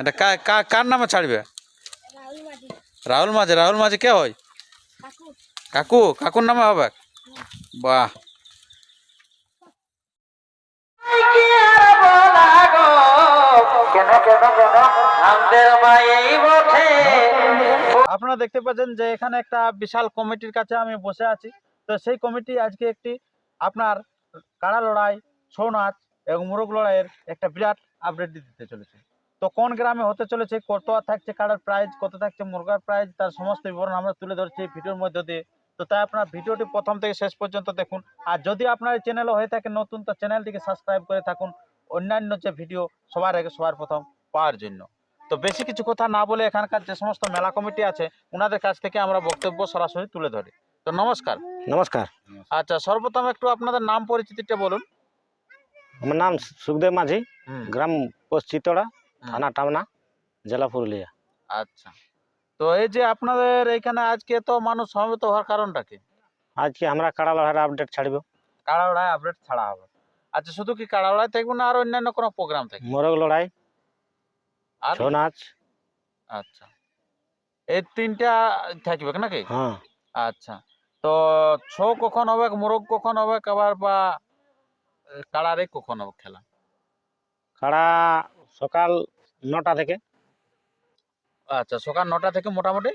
এটা কার নামে ছাড়বে? রাহুল মাঝি রাহুল মাঝি কে হয়? কাকু কাকু কাকুর নামে হবে? বাহ। আপনারা দেখতে পাচ্ছেন যে এখানে একটা বিশাল কমিটির কাছে আমি বসে আছি। তো সেই কমিটি আজকে একটি আপনার কাড়া লড়াই, ছৌ নাচ এবং মুরগ লড়াইয়ের একটা বিরাট আপডেট দিতে চলেছে। তো কোন গ্রামে হতে চলেছে কত থাকছে কাড়ার প্রাইজ কত থাকছে মুরগার প্রাইজ তার সমস্ত বিবরণ আমরা তুলে ধরছি এই ভিডিওর মধ্যে দিয়ে। তো তাই আপনার ভিডিওটি প্রথম থেকে শেষ পর্যন্ত দেখুন। আর যদি আপনার চ্যানেলও হয়ে থাকে নতুন তো চ্যানেলটিকে সাবস্ক্রাইব করে থাকুন। অন্যান্য যে ভিডিও সবার আগে সবার প্রথম পাওয়ার জন্য। তো বেশি কিছু কথা না বলে এখানকার যে সমস্ত মেলা কমিটি আছে ওনাদের কাছ থেকে আমরা বক্তব্য সরাসরি তুলে ধরি। তো নমস্কার। নমস্কার। আচ্ছা সর্বপ্রথম একটু আপনাদের নাম পরিচিতিটা বলুন। আমার নাম সুখদেব মাঝি গ্রাম পোস্ট চিতড়া হুম। থানা টামনা জেলা পুরুলিয়া। আচ্ছা। তো এই যে আপনাদের এইখানে আজকে তো মানুষ সমবেত হওয়ার কারণটা কি? আজকে আমরা কাড়া লড়াইয়ের আপডেট ছাড়ব। কাড়া লড়াই আপডেট ছাড়া হবে। আচ্ছা শুধু কি কাড়া লড়াই থাকবে না আর অন্যান্য কোনো প্রোগ্রাম থাকবে? মোরগ লড়াই আর? ছৌ নাচ। আচ্ছা। এই তিনটা থাকবে নাকি? হ্যাঁ। আচ্ছা। তো ছৌ কখন হবে মোরগ কখন হবে আবার বা কাড়ারে কখন হবে খেলা? কাড়া সকাল নটা থেকে। আচ্ছা সকাল নটা থেকে মোটামুটি?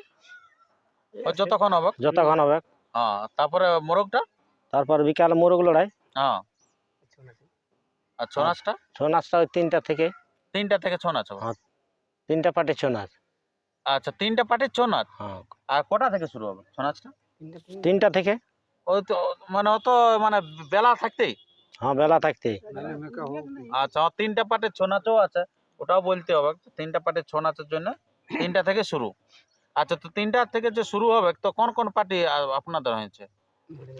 যতক্ষণ হবে? যতক্ষণ হবে। হ্যাঁ তারপরে মোরগটা? তারপর বিকাল মোরগ লড়াই। হ্যাঁ। আর ছৌ নাচটা ছৌ নাচটা ওই তিনটা থেকে। তিনটা থেকে ছৌ নাচ হ্যাঁ। তিনটা পার্টি ছৌ নাচ আচ্ছা তিনটা পার্টির ছৌ নাচ হ্যাঁ। আর কটা থেকে শুরু হবে ছৌ নাচটা তিনটা থেকে। ওই তো মানে অত মানে বেলা থাকতেই? হ্যাঁ বেলা থাকতে আচ্ছা তিনটা পার্টের ছৌ নাচও আছে। ওটাও বলতে হবে। তিনটা পার্টের ছৌ নাচের জন্য তিনটা থেকে শুরু। আচ্ছা তো তিনটা থেকে যে শুরু হবে তো কোন কোন পার্টি আপনাদের হয়েছে?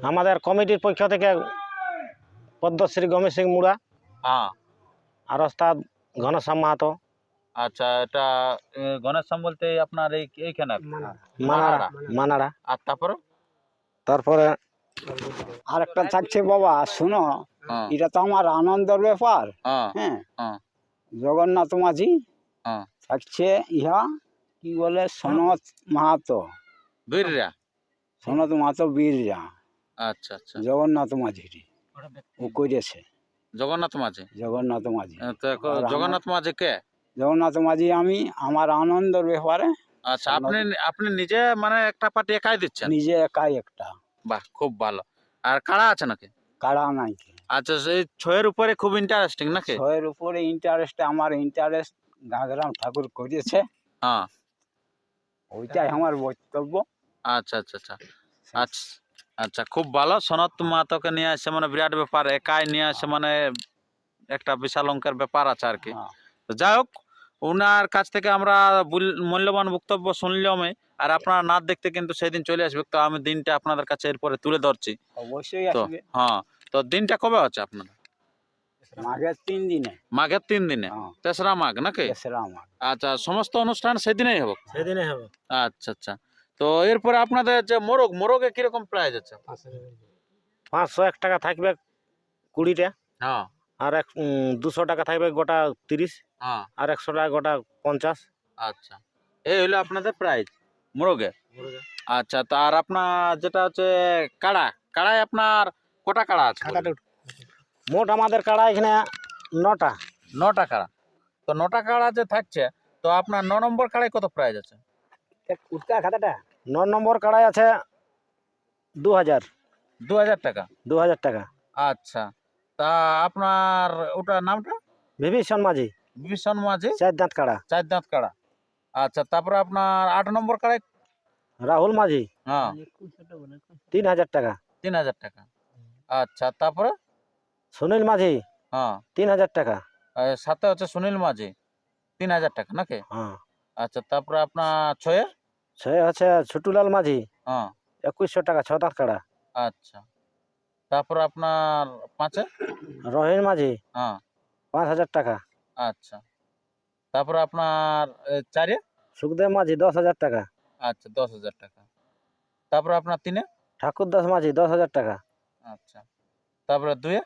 আমাদের কমিটির পক্ষ থেকে পদ্মশ্রী গমেশ সিং মুড়া হ্যাঁ। আর ওস্তাদ ঘনশ্যাম মাহাতো। আচ্ছা এটা সাম বলতে আপনার এই এইখানে? মানাড়া মানাড়া। আর তারপরে? তারপরে আর একটা থাকছে বাবা শোনো হ্যাঁ। এটা তো আমার আনন্দের ব্যাপার। হ্যাঁ হ্যাঁ। হ্যাঁ। জগন্নাথ মাঝি হ্যাঁ। থাকছে ইহা কি বলে সনত মাহাতো। বীররা? সনত মাহাতো বীররা। আচ্ছা আচ্ছা। জগন্নাথ মাঝির ও করেছে জগন্নাথ মাঝি? জগন্নাথ মাঝি। তো এখন জগন্নাথ মাঝি কে? জগন্নাথ মাঝি আমি আমার আনন্দের ব্যাপারে। আচ্ছা আপনি আপনি নিজে মানে একটা পার্টি একাই দিচ্ছেন? নিজে একাই একটা। বাহ খুব ভালো। আর কারা আছে নাকি? কাড়া নাই আচ্ছা সেই ছয়ের উপরে খুব ইন্টারেস্টিং নাকি? ছয়ের উপরে ইন্টারেস্ট আমার ইন্টারেস্ট গাগরাম ঠাকুর করেছে। হ্যাঁ। ওইটাই আমার বক্তব্য। আচ্ছা আচ্ছা আচ্ছা। আচ্ছা আচ্ছা খুব ভালো। সনত মাতাকে নিয়ে আসে মানে বিরাট ব্যাপার একাই নিয়ে আসে মানে একটা বিশাল অঙ্কের ব্যাপার আছে আর কি। হ্যাঁ। যাই হোক ওনার কাছ থেকে আমরা মূল্যবান বক্তব্য শুনলামই আর আপনারা নাচ দেখতে কিন্তু সেদিন চলে আসবে। তো আমি দিনটা আপনাদের কাছে এরপরে তুলে ধরছি। অবশ্যই হ্যাঁ। তো দিনটা কবে হচ্ছে আপনাদের? মাঘের তিন দিনে। মাঘের তিন দিনে? হ্যাঁ। তেসরা মাঘ নাকি? তেসরা মাঘ। আচ্ছা সমস্ত অনুষ্ঠান সেদিনেই হবে? সেদিনে হবে। আচ্ছা আচ্ছা। তো এরপরে আপনাদের যে মোরগ মোরগে কীরকম প্রাইস আছে? পাঁচশো এক টাকা থাকবে কুড়িটা। হ্যাঁ। আর এক দুশো টাকা থাকবে গোটা তিরিশ। হ্যাঁ। আর একশো টাকা গোটা পঞ্চাশ। আচ্ছা। এই হলো আপনাদের প্রাইস মোরগে আচ্ছা তো আর আপনার যেটা হচ্ছে কাড়া। কাড়ায় আপনার কটা কাড়া আছে? মোট আমাদের কাড়া এখানে নটা। নটা কাড়া। তো নটা কাড়া যে থাকছে তো আপনার ন নম্বর কাড়ায় কত প্রাইস আছে? উঠকা খাতাটা? ন নম্বর কাড়াই আছে দু হাজার দু হাজার টাকা। দু হাজার টাকা। আচ্ছা। তা আপনার ওটা নামটা? বিভীষণ মাঝি। বিভীষণ মাঝি। চার দাঁত কাড়া। চার দাঁত কাড়া। আচ্ছা তারপরে আপনার আট নম্বর কাড়ায়? রাহুল মাঝি। হ্যাঁ। তিন হাজার টাকা। তিন হাজার টাকা। আচ্ছা তারপরে? সুনীল মাঝি। হ্যাঁ। তিন হাজার টাকা। আর সাথে হচ্ছে সুনীল মাঝি। তিন হাজার টাকা নাকি? হ্যাঁ। আচ্ছা তারপরে আপনার ছয়ে সে হচ্ছে ছুটুলাল মাঝি। হ্যাঁ। একুশশো টাকা ছ দাঁত কাড়া। আচ্ছা। তারপর আপনার পাঁচে রহিন মাঝি। হ্যাঁ। পাঁচ হাজার টাকা। আচ্ছা। তারপরে আপনার চারে? সুখদেব মাঝি দশ হাজার টাকা। আচ্ছা দশ হাজার টাকা। তারপরে আপনার তিনে? ঠাকুর দাস মাঝি দশ হাজার টাকা। আচ্ছা। তারপরে দুয়ে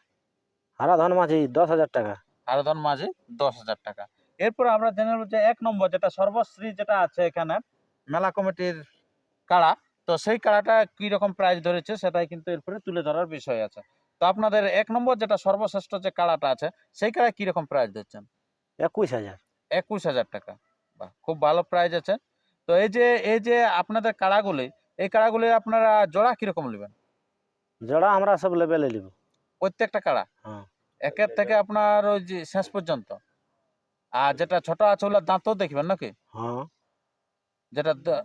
হারাধন মাঝি দশ হাজার টাকা। আরাধন মাঝি দশ হাজার টাকা। এরপর আমরা জেনে নেব যে এক নম্বর যেটা সর্বশ্রী যেটা আছে এখানে মেলা কমিটির কাড়া তো সেই কাড়াটা কি রকম প্রাইস ধরেছে সেটাই কিন্তু এরপরে তুলে ধরার বিষয় আছে। তো আপনাদের এক নম্বর যেটা সর্বশ্রেষ্ঠ যে কাড়াটা আছে সেই কাড়া কি রকম প্রাইস দিচ্ছেন? একুশ হাজার। একুশ হাজার টাকা। বাহ খুব ভালো প্রাইস আছে। তো এই যে এই যে আপনাদের কাড়াগুলি এই কাড়াগুলি আপনারা জোড়া কীরকম নেবেন? জোড়া আমরা সব লেভেলে নিব প্রত্যেকটা কাড়া? হ্যাঁ। একের থেকে আপনার ওই যে শেষ পর্যন্ত। আর যেটা ছোট আছে ওগুলো দাঁতও দেখবেন নাকি? হ্যাঁ। যেটা দ-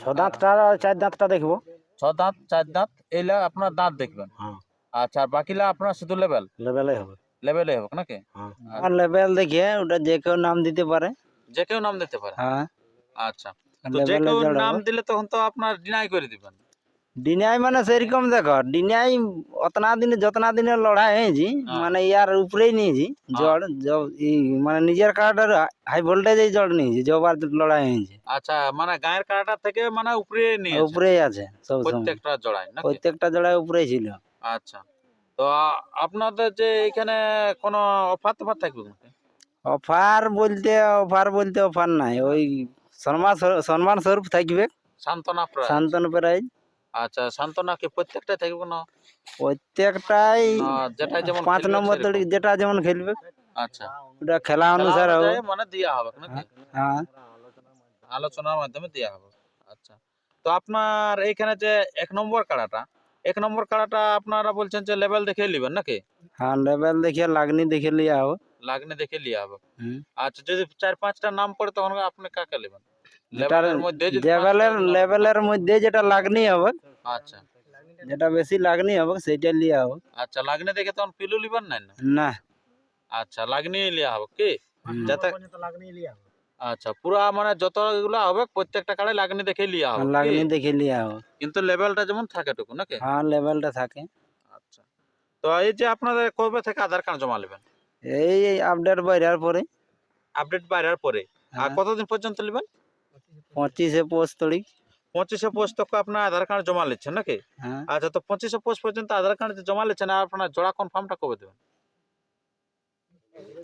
ছ দাঁতটা আর চার দাঁতটা দেখব। ছ দাঁত চার দাঁত এইলা আপনার দাঁত দেখবেন। হ্যাঁ। আচ্ছা আর বাকিলা আপনার শুধু লেভেল লেভেলে হবে। লেভেলে হবে নাকি? হ্যাঁ। আর লেভেল দেখিয়ে ওটা যে কেউ নাম দিতে পারে। যে কেউ নাম দিতে পারে। হ্যাঁ। আচ্ছা। তো যে কেউ নাম দিলে তখন তো আপনার ডিনাই করে দিবেন। ডিনাই মানে সেরকম দেখো ডিনাই অতনা দিনে যতনা দিনে লড়াই হয়েছি হ্যাঁ। মানে ইয়ার উপরেই নিয়েছি জড় জ- ই মানে নিজের কার্ডের হাই ভোল্টেজ জড় নিয়েছি জবার লড়াই হয়েছে। আচ্ছা মানে গায়ের কাড়াটা থেকে মানে উপরে নিয়ে উপরেই আছে সব প্রত্যেকটা নাকি? প্রত্যেকটা জড়াই উপরেই ছিল। আচ্ছা তো আপনাদের যে এখানে কোনো অফার টফার থাকবে? অফার বলতে অফার বলতে অফার নাই ওই সম্মান সম্মান স্বরূপ থাকবে। সান্ত্বনা প্রাইজ। শান্তন প্রাইজ। আচ্ছা সান্ত্বনা কি প্রত্যেকটাই থাকবে না? প্রত্যেকটাই না, যেটা যেমন পাঁচ খেলবে নম্বর সেরকম? তড়ি যেটা যেমন খেলবে। আচ্ছা। ওটা খেলা খেলা অনুসারে হবে। অনুযায়ী মানে দেওয়া হবে নাকি? হ্যাঁ আলোচনার মাধ্যমে দেওয়া হবে। আচ্ছা। তো আপনার এইখানে যে এক নম্বর কাড়াটা এক নম্বর কাড়াটা আপনারা বলছেন যে লেভেল দেখে নেবেন নাকি? হ্যাঁ লেভেল দেখিয়ে লাগনি দেখে লিয়া হবে। লাগনে দেখে লিয়া হবে। হুম। আচ্ছা যদি চার পাঁচটা নাম পড়ে তখন আপনি কাকে নেবেন যেটার লেভেলের মধ্যে লেভেলের লেভেলের মধ্যে যেটা লাগনি হবে আচ্ছা। যেটা বেশি লাগনি হবে সেইটা লিয়া হবে। আচ্ছা লাগনে দেখে তখন পিলু নাই না? না। আচ্ছা লাগনি লিয়া হবে কি। যাতে আচ্ছা পুরা মানে যতগুলো হবে প্রত্যেকটা কাড়ে লাগনি দেখে লিয়া হবে লাগনি দেখে লিয়া হবে। কিন্তু লেভেলটা যেমন থাকে টুকু নাকি? হ্যাঁ লেভেলটা থাকে। আচ্ছা। তো এই যে আপনাদের কবে থেকে আধার কার্ড জমা নেবেন এই আপডেট বাইরার পরে। আপডেট বাইরার পরে। আর হ্যাঁ, কতদিন পর্যন্ত নেবেন পঁচিশে পোস্ট তড়ি পঁচিশে পোস্ট তক আপনার আধার কার্ড জমা নিচ্ছেন নাকি? হ্যাঁ। আচ্ছা তো পঁচিশে পোস্ট পর্যন্ত আধার কার্ড জমা নিচ্ছেন আর আপনার জোড়া কনফার্মটা কবে দেবেন?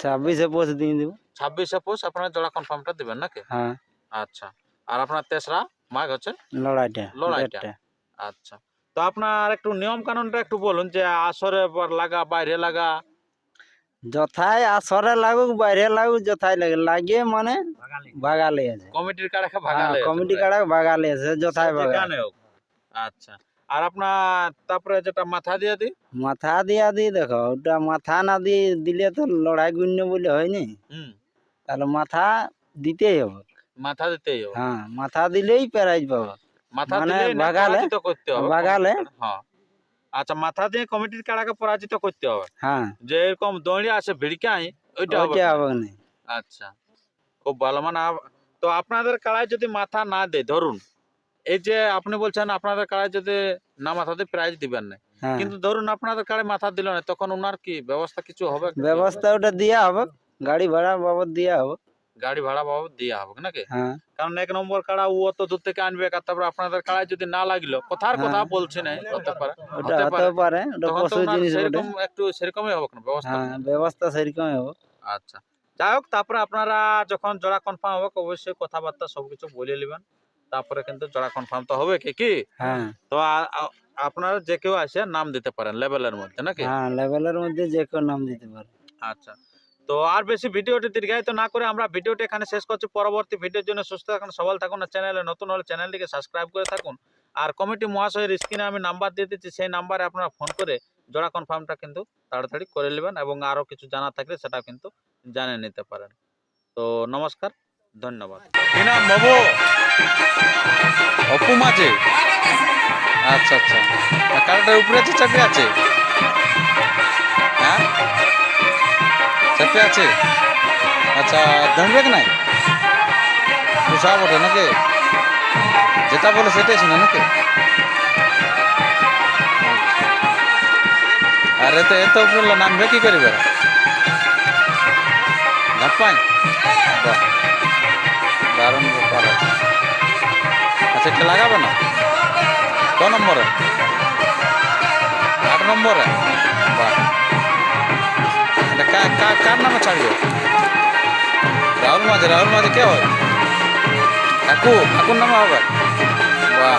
ছাব্বিশে পোস্ট দিয়ে দেবো। ছাব্বিশে পোস্ট আপনার জোড়া কনফার্মটা দেবেন নাকি? হ্যাঁ। আচ্ছা আর আপনার তেসরা মাঘ হচ্ছে? লড়াইটা লড়াইটা। আচ্ছা তো আপনার একটু নিয়ম কানুনটা একটু বলুন যে আসরে পর লাগা বাইরে লাগা। যথায় আসরে লাগুক বাইরে লাগুক যথায় লাগে। লাগে মানে বাগালে? আছে। কমিটির কাড়াকে হ্যাঁ, কমিটি কাড়া বাগালে আছে যথায় বাগালে। আচ্ছা। আর আপনার তারপরে যেটা মাথা দিয়ে দিই মাথা দিয়া দি দেখো ওটা মাথা না দিয়ে দিলে তো লড়াই গুণ্য বলে হয়নি। তাহলে মাথা দিতেই হবে। মাথা দিতেই হবে। হ্যাঁ মাথা দিলেই প্রাইজ পাবে। মাথা মানে দিলেই বাগালে- করতে হবে বাগালে? হ্যাঁ। আচ্ছা মাথা দিয়ে কমিটির কাড়াকে পরাজিত করতে হবে। হ্যাঁ। যে এরকম দৌড়ে আছে ভিড়কাই ওইটা। হবে না। আচ্ছা। খুব ভালো। মানে তো আপনাদের কাড়ায় যদি মাথা না দেয় ধরুন এই যে আপনি বলছেন আপনাদের কাড়ায় যদি না মাথা দিয়ে প্রাইজ দিবেন না। হ্যাঁ। কিন্তু ধরুন আপনাদের কাড়ায় মাথা দিল না তখন ওনার কি ব্যবস্থা কিছু হবে? ব্যবস্থা ওটা দিয়া হবে। গাড়ি ভাড়া বাবদ দিয়া হবে। গাড়ি ভাড়া বাবদ দেওয়া হবে নাকি? হ্যাঁ। কারণ এক নম্বর কাড়া ও অত দূর থেকে আনবে আর তারপর আপনাদের কাড়ায় যদি না লাগল কথার কথা হ্যাঁ। বলছে না হতে পারে। ওটা হতে পারে। ওটা পশু জিনিস সেরকম একটু সেরকমই হবে না ব্যবস্থা? হ্যাঁ ব্যবস্থা সেরকমই হবে। আচ্ছা। যাই হোক তারপরে আপনারা যখন জোড়া কনফার্ম হবে অবশ্যই কথাবার্তা সবকিছু বলে নেবেন। তারপরে কিন্তু জোড়া কনফার্ম তো হবে কি কি? হ্যাঁ। তো আপনারা যে কেউ আসে নাম দিতে পারেন লেভেলের মধ্যে নাকি? হ্যাঁ লেভেলের মধ্যে যে কেউ নাম দিতে পারে। আচ্ছা। তো আর বেশি ভিডিওটি দীর্ঘায়িত না করে আমরা ভিডিওটি এখানে শেষ করছি। পরবর্তী ভিডিওর জন্য সুস্থ থাকুন সবল থাকুন আর চ্যানেলে নতুন হলে চ্যানেলটিকে সাবস্ক্রাইব করে থাকুন। আর কমিটি মহাশয়ের স্ক্রিনে আমি নাম্বার দিয়ে দিচ্ছি সেই নাম্বারে আপনারা ফোন করে জোড়া কনফার্মটা কিন্তু তাড়াতাড়ি করে নেবেন এবং আরও কিছু জানা থাকলে সেটা কিন্তু জানে নিতে পারেন। তো নমস্কার, ধন্যবাদ। অপু মাঝে? আচ্ছা আচ্ছা। কারোটার উপরে আছে, চাপে আছে? হ্যাঁ? চাপে আছে? আচ্ছা ধরবে নাই? পোষা বটে নাকি? যেটা বলে সেটাই শোনে নাকি? আর এত এত নামবে কি করিবে? ঝাপাই বাহ দারুণ ব্যাপার আছে আচ্ছা এটা লাগাবে না ক নম্বরে আট নম্বরে বাহ এটা কা- কা- কার নামে ছাড়বে রাহুল মাঝে রাহুল মাঝে কে হয় কাকু কাকুর নাম হবে বাহ